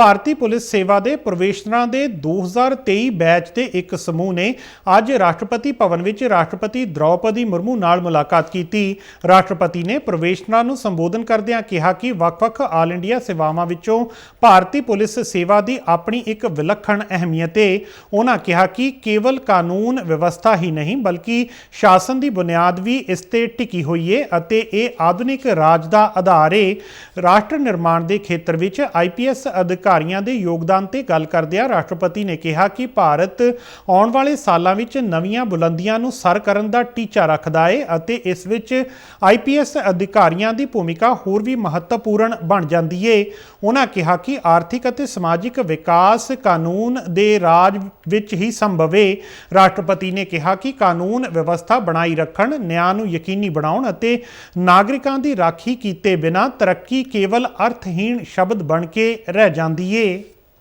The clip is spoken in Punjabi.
ਭਾਰਤੀ ਪੁਲਿਸ ਸੇਵਾ ਦੇ ਪ੍ਰੋਵੇਸ਼ਨਰਾਂ ਦੇ 2023 ਬੈਚ ਦੇ ਇੱਕ ਸਮੂਹ ਨੇ ਅੱਜ ਰਾਸ਼ਟਰਪਤੀ ਭਵਨ ਵਿੱਚ ਰਾਸ਼ਟਰਪਤੀ ਦ੍ਰੌਪਦੀ ਮੁਰਮੂ ਨਾਲ ਮੁਲਾਕਾਤ ਕੀਤੀ। ਰਾਸ਼ਟਰਪਤੀ ਨੇ ਪ੍ਰੋਬੇਸ਼ਨਰਾਂ ਨੂੰ ਸੰਬੋਧਨ ਕਰਦਿਆਂ ਕਿਹਾ ਕਿ ਵੱਖ-ਵੱਖ ਆਲ ਇੰਡੀਆ ਸੇਵਾਵਾਂ ਵਿੱਚੋਂ ਭਾਰਤੀ ਪੁਲਿਸ ਸੇਵਾ ਦੀ ਆਪਣੀ ਇੱਕ ਵਿਲੱਖਣ ਅਹਿਮੀਅਤ ਹੈ ਉਹਨਾਂ ਕਿਹਾ ਕਿ ਕੇਵਲ ਕਾਨੂੰਨ ਵਿਵਸਥਾ ਹੀ ਨਹੀਂ, ਬਲਕਿ ਸ਼ਾਸਨ ਦੀ ਬੁਨਿਆਦ ਵੀ ਇਸ ਤੇ ਟਿਕੀ ਹੋਈ ਹੈ ਅਤੇ ਇਹ ਆਧੁਨਿਕ ਰਾਜ ਦਾ ਆਧਾਰ ਹੈ ਰਾਸ਼ਟਰ ਨਿਰਮਾਣ ਦੇ ਖੇਤਰ ਵਿੱਚ ਆਈਪੀਐਸ ਅਧਿਕਾਰੀਆਂ ਦੇ ਯੋਗਦਾਨ ਤੇ ਗੱਲ ਕਰਦਿਆਂ ਰਾਸ਼ਟਰਪਤੀ ਨੇ ਕਿਹਾ ਕਿ ਭਾਰਤ ਆਉਣ ਵਾਲੇ ਸਾਲਾਂ ਵਿੱਚ ਨਵੀਆਂ ਬੁਲੰਦੀਆਂ ਨੂੰ ਸਰ ਕਰਨ ਦਾ ਟੀਚਾ ਰੱਖਦਾ ਹੈ ਅਤੇ ਇਸ ਵਿੱਚ ਆਈਪੀਐਸ ਅਧਿਕਾਰੀਆਂ ਦੀ ਭੂਮਿਕਾ ਹੋਰ ਵੀ ਮਹੱਤਵਪੂਰਨ ਬਣ ਜਾਂਦੀ ਹੈ ਉਹਨਾਂ ਕਿਹਾ ਕਿ ਆਰਥਿਕ ਅਤੇ ਸਮਾਜਿਕ ਵਿਕਾਸ ਕਾਨੂੰਨ ਦੇ ਰਾਜ ਵਿੱਚ ਹੀ ਸੰਭਵ ਹੈ ਰਾਸ਼ਟਰਪਤੀ ਨੇ ਕਿਹਾ ਕਿ ਕਾਨੂੰਨ ਵਿਵਸਥਾ ਬਣਾਈ ਰੱਖਣ, ਨਿਆਂ ਨੂੰ ਯਕੀਨੀ ਬਣਾਉਣ ਅਤੇ ਨਾਗਰਿਕਾਂ ਦੀ ਰਾਖੀ ਕੀਤੇ ਬਿਨਾਂ ਤਰੱਕੀ ਕੇਵਲ ਅਰਥਹੀਣ ਸ਼ਬਦ ਬਣ ਕੇ ਰਹਿ ਜਾਂਦੀ দিয়ে